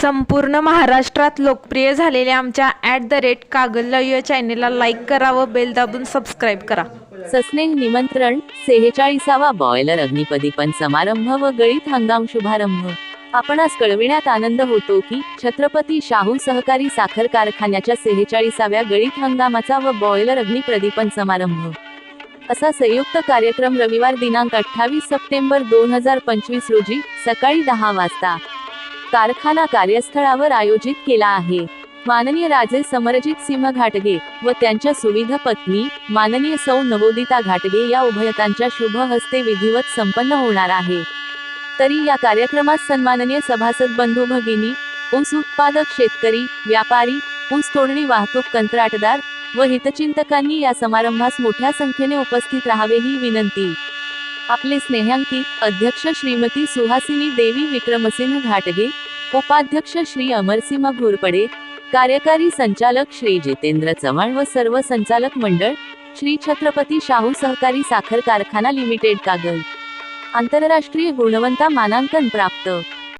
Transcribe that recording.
संपूर्ण महाराष्ट्रात लोकप्रिय झालेल्या आमच्या ॲट द रेट कागल या चॅनेलला लाईक करा व बेल दाबून सबस्क्राईब करा. सस्नेह निमंत्रण सेहेचाळीसावा बॉयलर अग्निपदीपन समारंभ व गळीत हंगाम शुभारंभ. आपणास कळविण्यात आनंद होतो की छत्रपती शाहू सहकारी साखर कारखान्याच्या सेहेचाळीसाव्या गळीत हंगामाचा व बॉयलर अग्निप्रदीपन समारंभ. असा संयुक्त कार्यक्रम रविवार दिनांक अठ्ठावीस सप्टेंबर दोन हजार पंचवीस रोजी सकाळी दहा वाजता. कारखाना कार्यस्थळावर आयोजित केला आहे. माननीय राजे समरजित सिंह घाटगे व त्यांच्या सुविधा पत्नी माननीय सौ नवोदिता घाटगे या उभयतांच्या शुभ हस्ते विधिवत संपन्न होणार आहे. तरी या कार्यक्रमात सन्माननीय सभासद बंधू भगिनी ऊस उत्पादक शेतकरी व्यापारी ऊस तोडणी वाहतूक कंत्राटदार व हितचिंतकांनी या समारंभास मोठ्या संख्येने उपस्थित राहावे ही विनंती. आपले स्नेहांकित अध्यक्ष श्रीमती सुहासिनी देवी विक्रमसिंह घाटगे उपाध्यक्ष श्री अमरसिंह घोरपडे कार्यकारी संचालक श्री जितेंद्र चव्हाण व सर्व संचालक मंडळ श्री छत्रपती शाहू सहकारी साखर कारखाना लिमिटेड कागल आंतरराष्ट्रीय गुणवंता मानांकन प्राप्त.